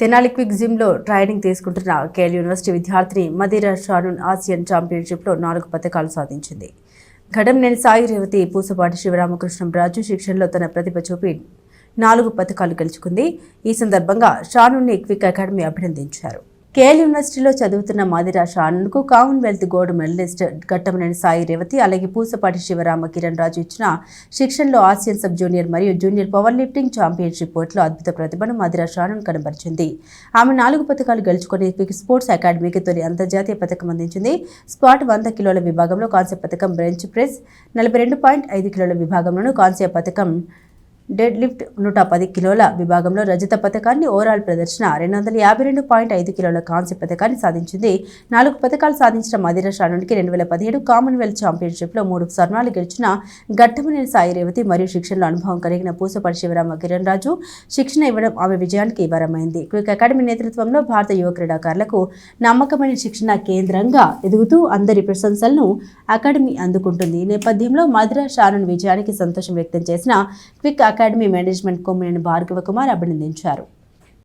Tenali Quick జిమ్లో training తీసుకుంటున్న KL University విద్యార్థిని మదిరా షారూన్ ఆసియన్ ఛాంపియన్షిప్లో నాలుగు పథకాలు సాధించింది. ఘటంనేని సాయి రేవతి పూసపాటి శివరామకృష్ణం రాజు శిక్షణలో తన ప్రతిభ చూపి నాలుగు పథకాలు గెలుచుకుంది. ఈ సందర్భంగా షానుని క్విక్ అకాడమీ అభినందించారు. కేఎల్ యూనివర్సిటీలో చదువుతున్న Madira షాన్కు Commonwealth gold medalist Ghattamaneni Sai Revathi అలాగే పూసపాటి శివరామ కిరణ్ రాజు ఇచ్చిన శిక్షణలో ఆసియన్ సబ్ జూనియర్ మరియు జూనియర్ పవర్ లిఫ్టింగ్ ఛాంపియన్షిప్ పోటీలో అద్భుత ప్రతిభను మాదిరా షానన్ కనబరిచింది. ఆమె నాలుగు పథకాలు గెలుచుకుని స్పోర్ట్స్ అకాడమీకి తొలి అంతర్జాతీయ పథకం అందించింది. స్పాట్ వంద కిలోల విభాగంలో కాంస్య పథకం బెంచ్ ప్రెస్ నలభై రెండు పాయింట్ ఐదు కిలోల విభాగంలోనూ కాంస్య పథకం డెడ్ లిఫ్ట్ నూట పది కిలోల విభాగంలో రజత పథకాన్ని ఓవరాల్ ప్రదర్శన రెండు వందల యాభై రెండు పాయింట్ ఐదు కిలోల కాంస్య పథకాన్ని సాధించింది. నాలుగు పథకాలు సాధించిన మదిర షానుడికి రెండు వేల పదిహేడు కామన్వెల్త్ ఛాంపియన్షిప్లో మూడు స్వర్ణాలు గెలిచిన ఘట్టమనేని సాయి రేవతి మరియు శిక్షణలో అనుభవం కలిగిన పూసపడి శివరామ కిరణ్ రాజు శిక్షణ ఇవ్వడం ఆమె విజయానికి వరమైంది. క్విక్ అకాడమీ నేతృత్వంలో భారత యువ క్రీడాకారులకు నమ్మకమైన శిక్షణ కేంద్రంగా ఎదుగుతూ అందరి ప్రశంసలను అకాడమీ అందుకుంటుంది. ఈ నేపథ్యంలో మదిరా షానున్ విజయానికి సంతోషం వ్యక్తం చేసిన Quick Academy management Kommineni Bhargava Kumar అభినందించారు.